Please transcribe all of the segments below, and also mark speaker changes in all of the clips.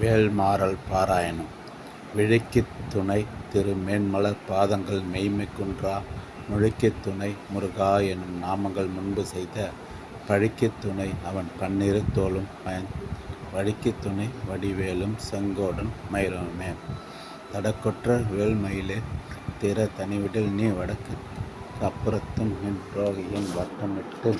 Speaker 1: வேல்மாறல் பாராயணம். விழிக்குத் துணை திரு மேன்மலர் பாதங்கள் மெய்மை குன்றா. முழுக்கித் துணை முருகா எனும் நாமங்கள் முன்பு செய்த பழிக்குத் துணை அவன் பன்னிரு தோளும் பயன். வழிக்குத் துணை வடிவேலும் செங்கோடன் மயிலுமே. தடக்கொற்ற வேல்மயிலே திற தனிவிடில் நீ வடக்கு அப்புறத்தும் நின் துரோகியின் வட்டமிட்டு.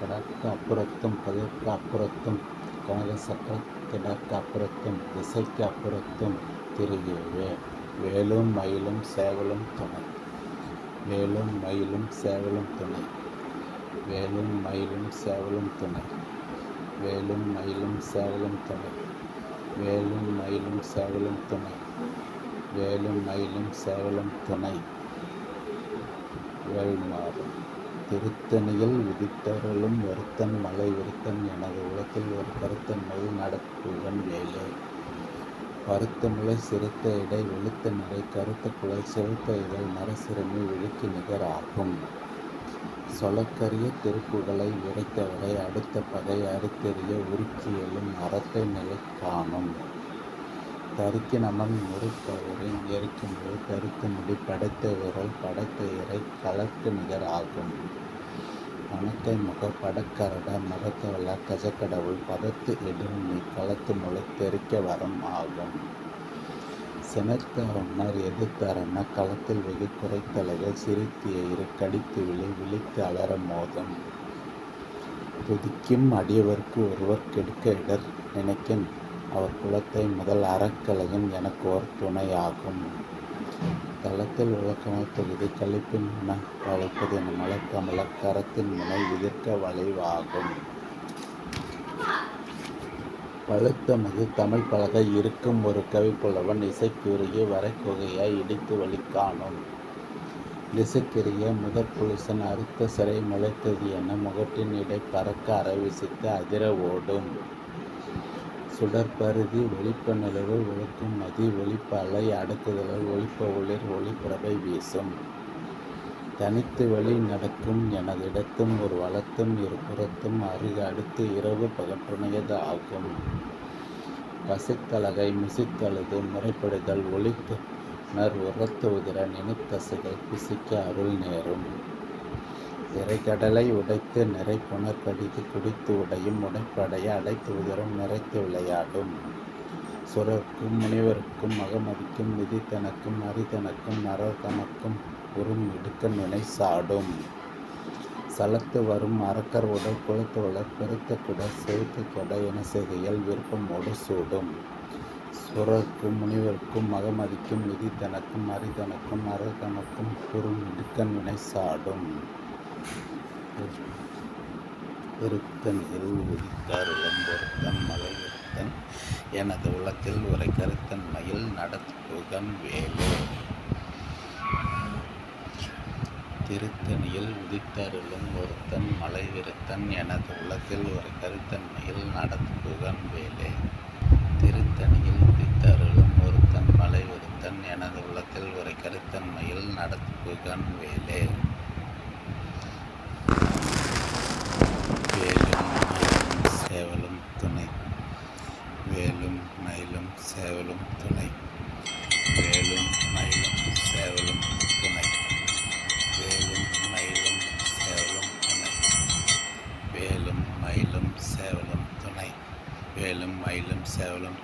Speaker 1: வடக்கு அப்புறத்தும் கதிர்க்கு அப்புறத்தும் கால சக்கரத்திடற்கு அப்புறத்தும் திசைக்கு அப்புறத்தும் திரியுவே வேலும் மயிலும் சேவலும் துணை. வேலும் மயிலும் சேவலும் துணை. வேலும் மயிலும் சேவலும் துணை. வேலும் மயிலும் சேவலும் துணை. வேலும் மயிலும் சேவலும் துணை. வேலும் மயிலும் சேவலும் துணை. வேல்மாறும் திருத்தணியில் விதித்தருளும் ஒருத்தன் மலை ஒருத்தன் எனது உலகில் ஒரு கருத்தன் மயில் நடக்குவன் வேலை பருத்த முளை சிறுத்த இடை வெளுத்த நிறை கருத்த குலை செலுத்த இதழ் நரசிறுமி விழிக்கு நிகராகும் சொலக்கரிய திருப்புகளை விரைத்தவரை அடுத்த பகை அறுத்தெறிய உருக்கி எழும் அறத்தை நிலை காணும். தருக்கி முறுக்கவரின் முறுப்பவரின் எரிக்கும்போது கருத்து முடி படைத்த விரல் படைத்த இறை கலக்கு நிகர் ஆகும். மணக்கை முக படக்கரட மகத்தவல்ல கஜக்கடவுள் பதத்து இடும் நீ களத்து முளை தெறிக்க வரம் ஆகும். சினத்த ஒன்னர் களத்தில் வெகு குறைத்தலைகள் சிரித்து எயிறு கடித்து விழி விழித்து அலற மோதும். துதிக்கும் அடியவர்க்கு ஒருவர் கெடுக்க இடர் நினைக்கின் அவர் குலத்தை முதல் அறக்கலையும் எனக்கு ஒரு துணையாகும். தளத்தில் உலக்கண தொகுதி கழிப்பின் முன என மலக்கமல கரத்தின் முனை எதிர்க்க வளைவாகும். பழுத்த மது தமிழ் பலகை இருக்கும் ஒரு கவிப்புலவன் இசைக்குரிய வரைக்குகையாய் இடித்து வழி காணும் திசைக்கிரிய முதற் புலுசன் அறுத்த சிறை முளைத்தது என முகட்டின் இடை பறக்க அறவிசித்து அதிர ஓடும். சுடற்பருதி ஒளிப்ப நிலவு ஒழுக்கும் மதி ஒளிப்ப அலை அடக்குதலால் ஒளிப்ப ஒளிர் ஒளிப்பறவை வீசும். தனித்து வழி நடக்கும் எனதிடத்தும் ஒரு வளத்தும் இரு புறத்தும் அருகு அடுத்து இரவு பகற்றுணையது ஆகும். பசித்தலகை மிசித்தழுது முறைப்படுதல் ஒளித்துணர் உரத்து உதிர நினைத்தசைகள் பிசிக்க அருள் நேரும். திரைக்கடலை உடைத்து நிறை புனர்கடித்து குடித்து உடையும் உடைப்படைய அடைத்து உதரும் நிறைத்து விளையாடும். சுரர்க்கும் முனிவருக்கும் மகமதிக்கும் விதித்தனக்கும் அரிதனக்கும் நரதனக்கும் உறும் இடுக்க நினை சாடும். சலத்து வரும் அரக்கர் உடல் குளத்து வளர் பெருத்த குட செலுத்து கொடை என செய்கையில் விருப்பமோடு சூடும். சுரர்க்கும் முனிவருக்கும் மகமதிக்கும் விதித்தனக்கும் அரிதனக்கும் அரதனக்கும் உறும் இடுக்க நினை சாடும். திருத்தணியில் உதித்தருளும் ஒருத்தன் மலை ஒருத்தன் எனது உள்ளத்தில் உரை கருத்தன் மயில் நடத்துகன் வேலு. திருத்தணியில் உதித்தருளும் ஒருத்தன் மலை விருத்தன் எனது உள்ளத்தில் ஒரு கருத்தன்மையில் நடத்துகன் வேலே. திருத்தணியில் உதித்தருளும் ஒருத்தன் மலை விருத்தன் எனது உள்ளத்தில் ஒரு கருத்தன்மையில் நடத்துகன் வேலே வேலும் மயிலும் சேவலும் துணை வேலும் மயிலும் சேவலும் துணை வேலும் மயிலும் சேவலும் துணை வேலும் மயிலும் சேவலும் துணை வேலும்